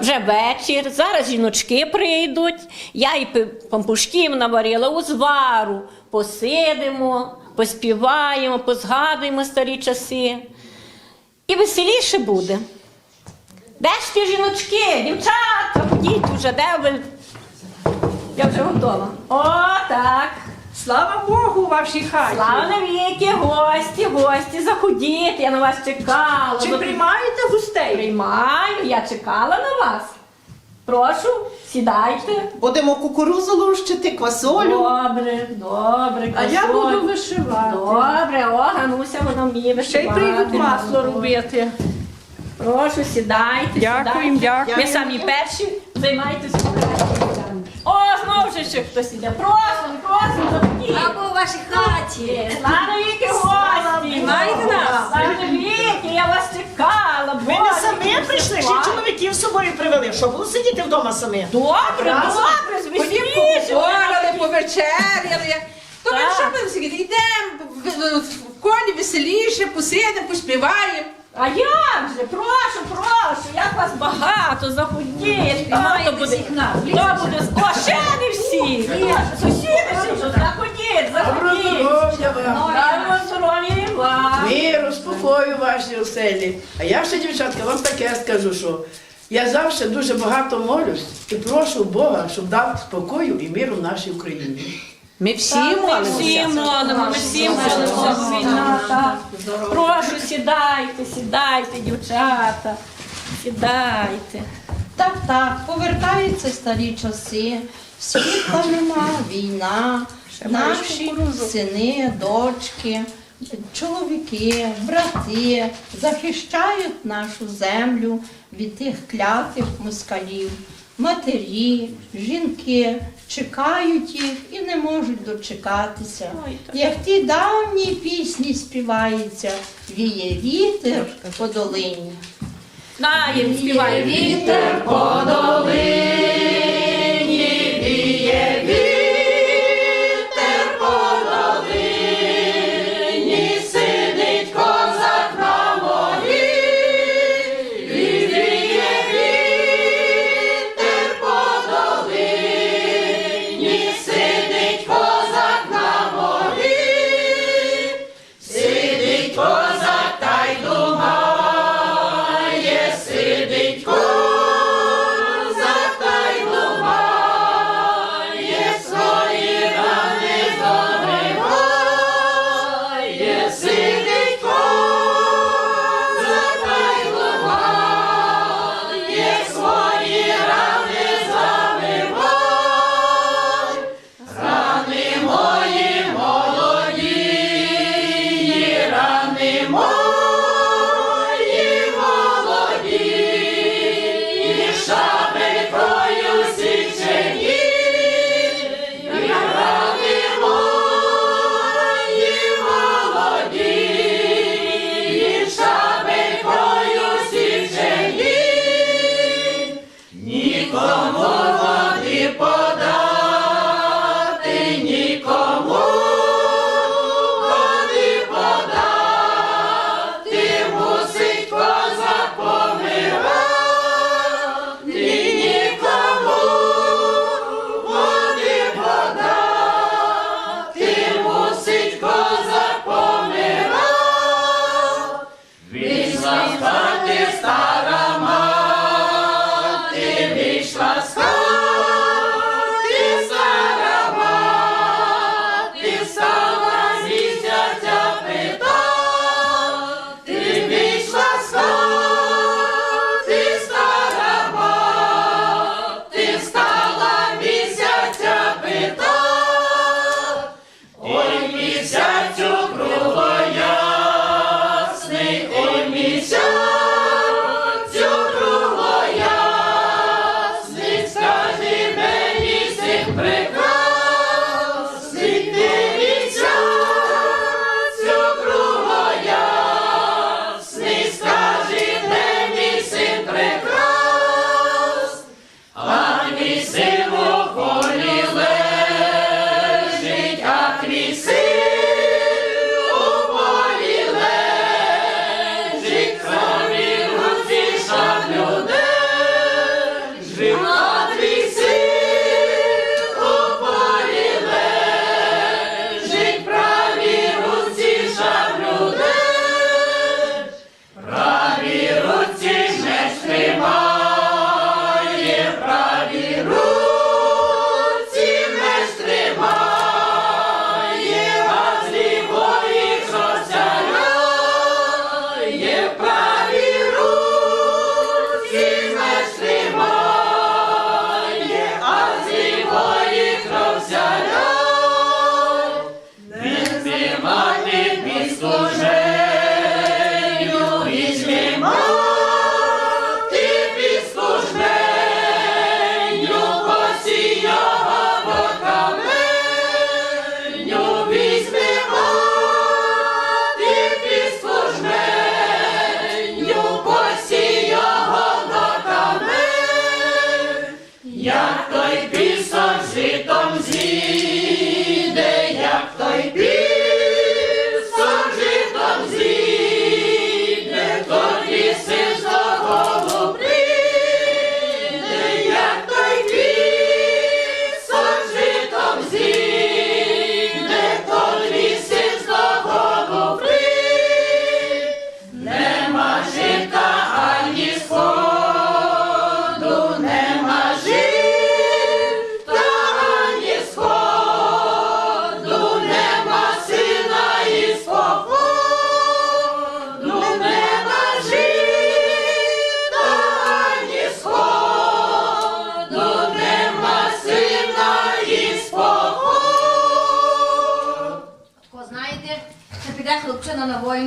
Вже вечір. Зараз жіночки прийдуть. Я і пампушків наварила узвару. Посидимо, поспіваємо, позгадуємо старі часи. І веселіше буде. Де ж ті жіночки, дівчата, ходіть уже, де ви? Я вже готова. О, так. Слава Богу, у вашій хаті. Слава навіки, гості, гості, заходіть, я на вас чекала. Чи приймаєте гостей? Приймаю, я чекала на вас. Прошу, сідайте. Будемо кукурузу лущити, квасолю. Добре, добре. А я буду вишивати. Добре, о, Гануся, вона вміє Ще й вишивати. прийдуть масло робити. Прошу, сідайте. Дякуємо, сідайте. дякуємо. Ви самі перші займайтеся знову вже ще хтось іде. Просимо, просимо, заходіть. Або у вашій хаті. Слава віки гості! Знаєте нас? Слава віки, я вас чекала. Ви не самі прийшли, ще й чоловіків з собою привели. Що було сидіти вдома самі? Добре, добре, звісно. Поговорили, повечеряли. То ми що ми сидіти? Йдемо в- колі веселіше, посидимо, поспіваємо. А як же? Прошу, прошу, як вас багато, заходіть. Хто буде? Хто буде? О, ще не всі. Сусіди ще тут, заходіть, заходіть. Здоров'я вам, Даємо здоров'я і вам. миру, спокою вашій оселі. А я ще, дівчатка, вам таке скажу, що я завжди дуже багато молюсь і прошу Бога, щоб дав спокою і миру нашій Україні. Ми всі Ми молимося. всі молимо, ми всі молимо. Прошу, сідайте, сідайте, дівчата. Сідайте. Так, так, повертаються старі часи, світла нема, війна, наші сини, дочки, чоловіки, брати захищають нашу землю від тих клятих москалів. Матері, жінки чекають їх і не можуть дочекатися. Як ті давні пісні співаються, віє вітер по долині. Наєм співає Вітер по долині, Маємо.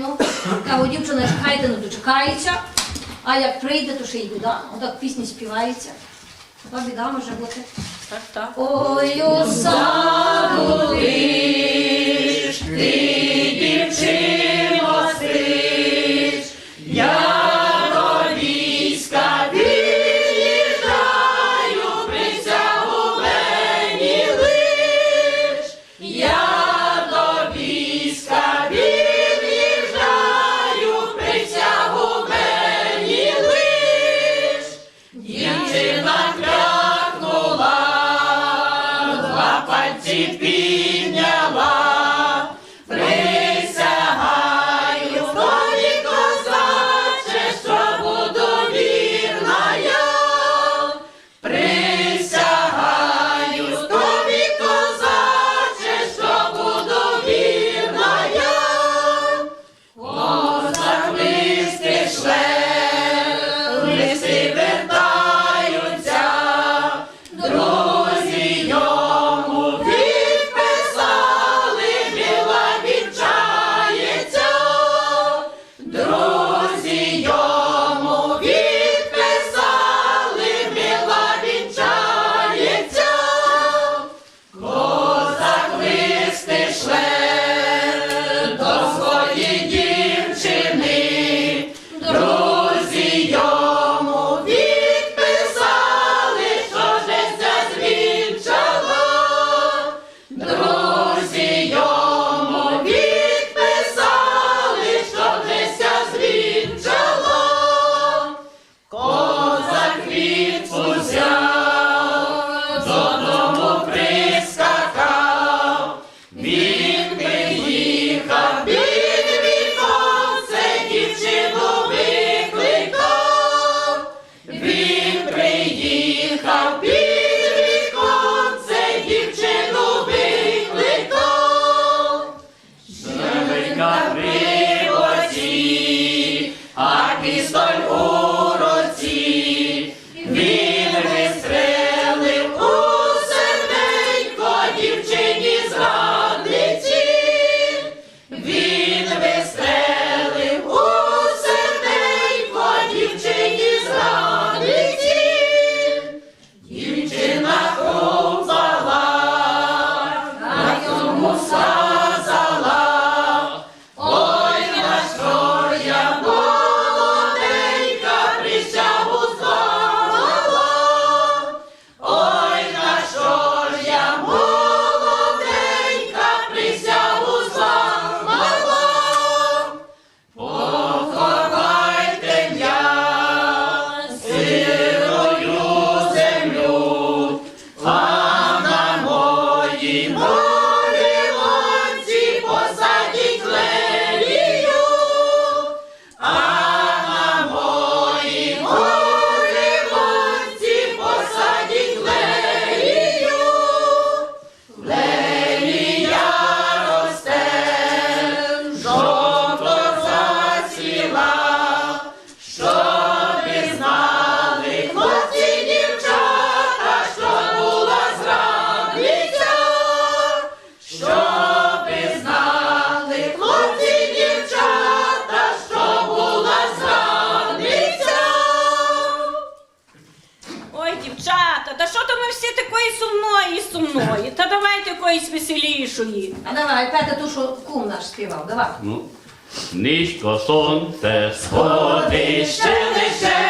дівчину, кажу, дівчина чекайте, не дочекається, а як прийде, то ще й біда. Отак пісні співається. Та біда може бути. Так, так. Ой, у ти дівчина. Recife. Shima. сумної, сумної. Та давайте якоїсь веселішої. А давай, п'ята ту, що кум наш співав, давай. Ну. Низько сонце сходить ще лише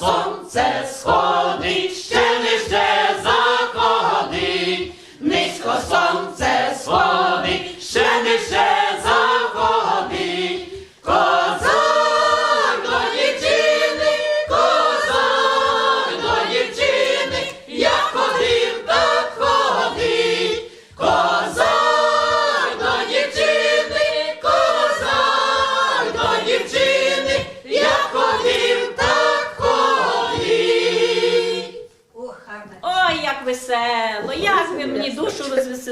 сонце сходить,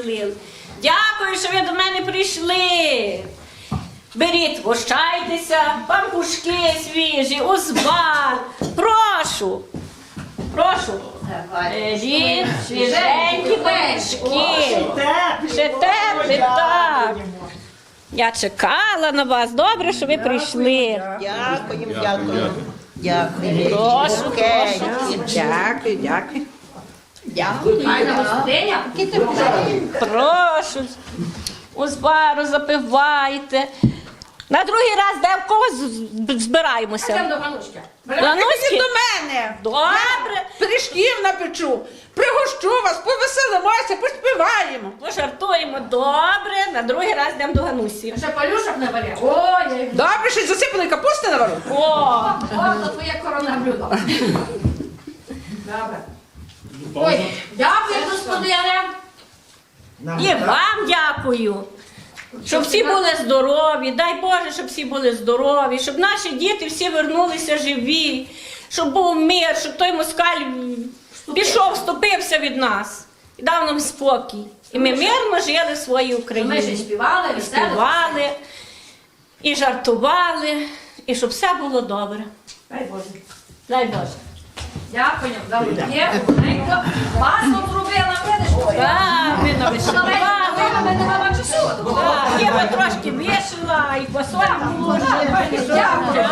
розвеселили. Дякую, що ви до мене прийшли. Беріть, вощайтеся, пампушки свіжі, узвар. Прошу. Прошу. Беріть свіженькі пампушки. Ще теплі, так. Я чекала на вас. Добре, що ви прийшли. Дякуємо, дякуємо. Дякую. Прошу, Окей. Дякую, дякую. Файна. Прошу, узвару запивайте. На другий раз де в кого з- Йдемо збираємося? до. Гануськи? до мене. Добре, Пиріжків напечу, пригощу вас, повеселимося, поспіваємо. пожартуємо. Добре, на другий раз йдемо до Ганусі. Ще палюшок не бере. Ой, ой, Добре, що засипали капусти на вару. О, О, то твоє блюдо. Добре. Ой, дякую, господине. і вам дякую. Щоб всі були здорові, дай Боже, щоб всі були здорові, щоб наші діти всі вернулися живі, щоб був мир, щоб той москаль пішов, вступився від нас і дав нам спокій. І ми мирно жили в своїй Ми ще Україні. співали, веселили. Співали і жартували, і щоб все було добре. Дай Боже. Дай Боже. Дякую, Давидє, Оненько. Масло зробила, видиш? Так, ми навишивали. Ми не мама часу. Би трошки вишила і посольку було. Дякую. Бувайте дякую.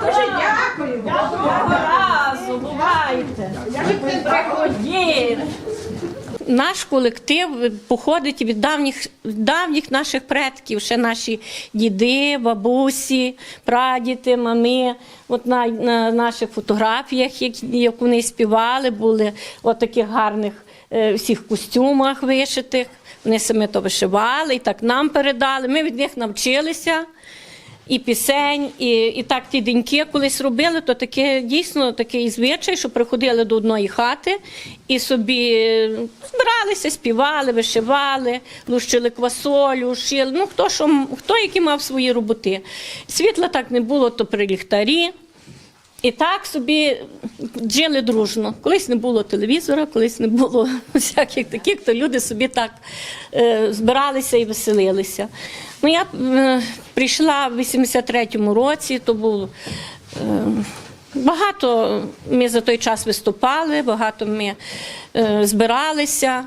дуже дякую. разу, бувайте. Приходіть. Наш колектив походить від давніх, давніх наших предків, ще наші діди, бабусі, прадіди, мами. От на, на наших фотографіях, як, як вони співали, були в таких гарних е, всіх костюмах вишитих. Вони самі то вишивали і так нам передали. Ми від них навчилися і пісень, і, і так ті деньки колись робили, то таке дійсно такий звичай, що приходили до одної хати і собі збиралися, співали, вишивали, лущили квасолю, шили. Ну хто що хто які мав свої роботи. Світла так не було, то при ліхтарі. І так собі жили дружно. Колись не було телевізора, колись не було всяких таких, то люди собі так е, збиралися і веселилися. Ну, я е, прийшла в 83-му році, то був. Е, Багато ми за той час виступали, багато ми е, збиралися.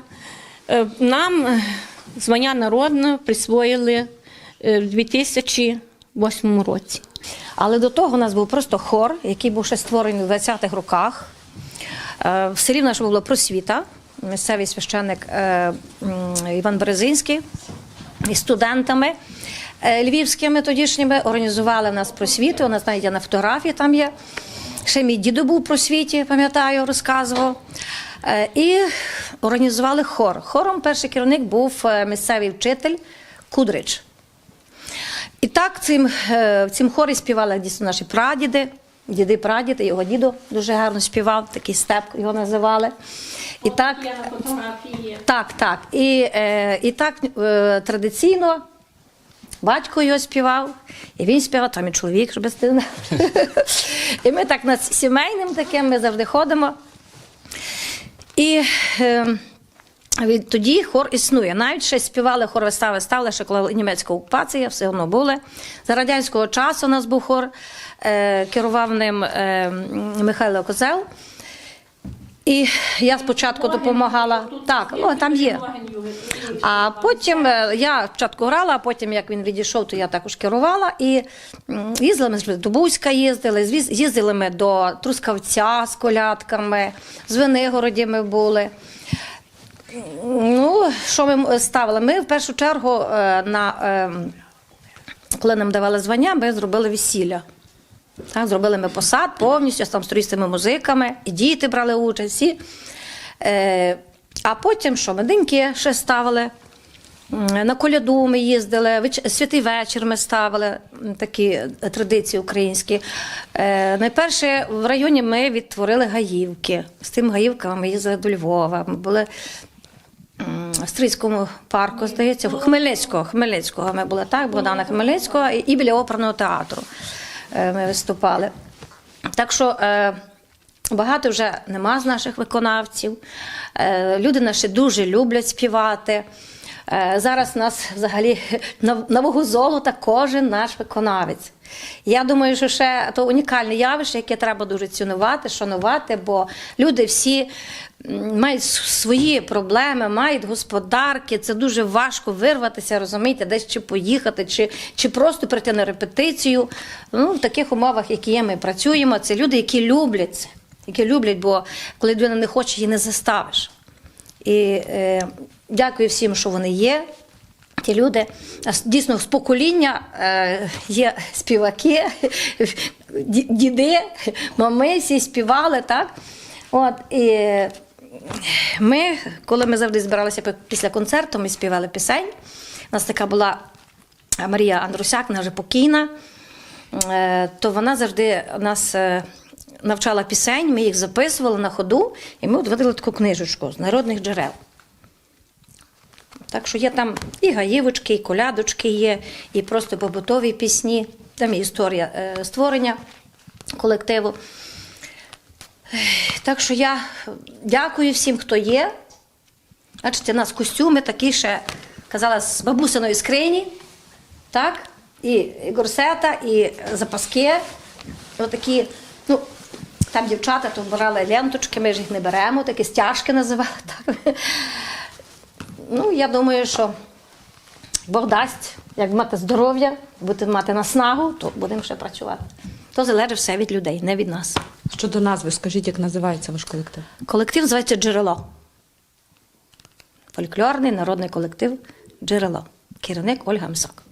Е, нам звання народне присвоїли е, в 2008 році. Але до того у нас був просто хор, який був ще створений в 20-х роках. Е, В селі наше була просвіта, місцевий священник е, Іван Березинський із студентами е, львівськими тодішніми організували в нас просвіту. У нас навіть на фотографії там є. Ще мій дідо був просвіті, пам'ятаю, розказував. І організували хор. Хором перший керівник був місцевий вчитель Кудрич. І так цим, е, в цім хорі співали дійсно наші прадіди, діди прадіди, його дідо дуже гарно співав, такий степ його називали. І так, так, так. І, е, і так е, традиційно батько його співав, і він співав, там і чоловік, щоб ти. І ми так над сімейним таким ми завжди ходимо. І е, Від тоді хор існує. Навіть ще співали хор вистави ставили, ще коли німецька окупація, все одно були. За радянського часу у нас був хор, е, керував ним е, Михайло Козел. І я спочатку допомагала. Так, о, там є. А потім е, я спочатку грала, а потім, як він відійшов, то я також керувала. І їздили ми до Бузька, їздили, їздили ми до Трускавця з колядками, з Венигороді ми були. Ну, що ми ставили? Ми в першу чергу е, на. ем, коли нам давали звання, ми зробили весілля. Так, зробили ми посад повністю з там стрійськими музиками, і діти брали участь. Всі. Е, а потім що, ми ще ставили. На коляду ми їздили, святий вечір ми ставили, такі е, традиції українські. Е, найперше в районі ми відтворили гаївки. З тим гаївками ми їздили до Львова. Ми були Стрийському парку, здається, Хмельницького, Хмельницького ми були так, Богдана Хмельницького і, біля оперного театру е, ми виступали. Так що е, багато вже нема з наших виконавців. Е, люди наші дуже люблять співати. Е, зараз нас взагалі вагу золота кожен наш виконавець. Я думаю, що ще то унікальне явище, яке треба дуже цінувати, шанувати, бо люди всі мають свої проблеми, мають господарки. Це дуже важко вирватися, розумієте, десь чи поїхати, чи, чи просто прийти на репетицію. Ну, в таких умовах, які є, ми працюємо. Це люди, які люблять це, які люблять, бо коли людина не хоче, її не заставиш. І е, дякую всім, що вони є. Ті люди дійсно з покоління е, є співаки, діди, мами, всі співали, так? От, і ми, коли ми завжди збиралися після концерту, ми співали пісень. У нас така була Марія Андрусяк, вона вже покійна, Е, то вона завжди нас е, навчала пісень, ми їх записували на ходу, і ми видали таку книжечку з народних джерел. Так що є там і гаївочки, і колядочки є, і просто побутові пісні. Там є історія е, створення колективу. Так що я дякую всім, хто є. Бачите, у нас костюми такі ще, казала, з бабусиної скрині, так? І, і горсета, і запаски. Отакі, ну, там дівчата то брали ленточки, ми ж їх не беремо, такі стяжки називали. Так? Ну, я думаю, що Бог дасть, як мати здоров'я, будемо мати наснагу, то будемо ще працювати. То залежить все від людей, не від нас. Щодо назви, скажіть, як називається ваш колектив? Колектив називається Джерело. Фольклорний народний колектив Джерело. Керівник Ольга Мсак.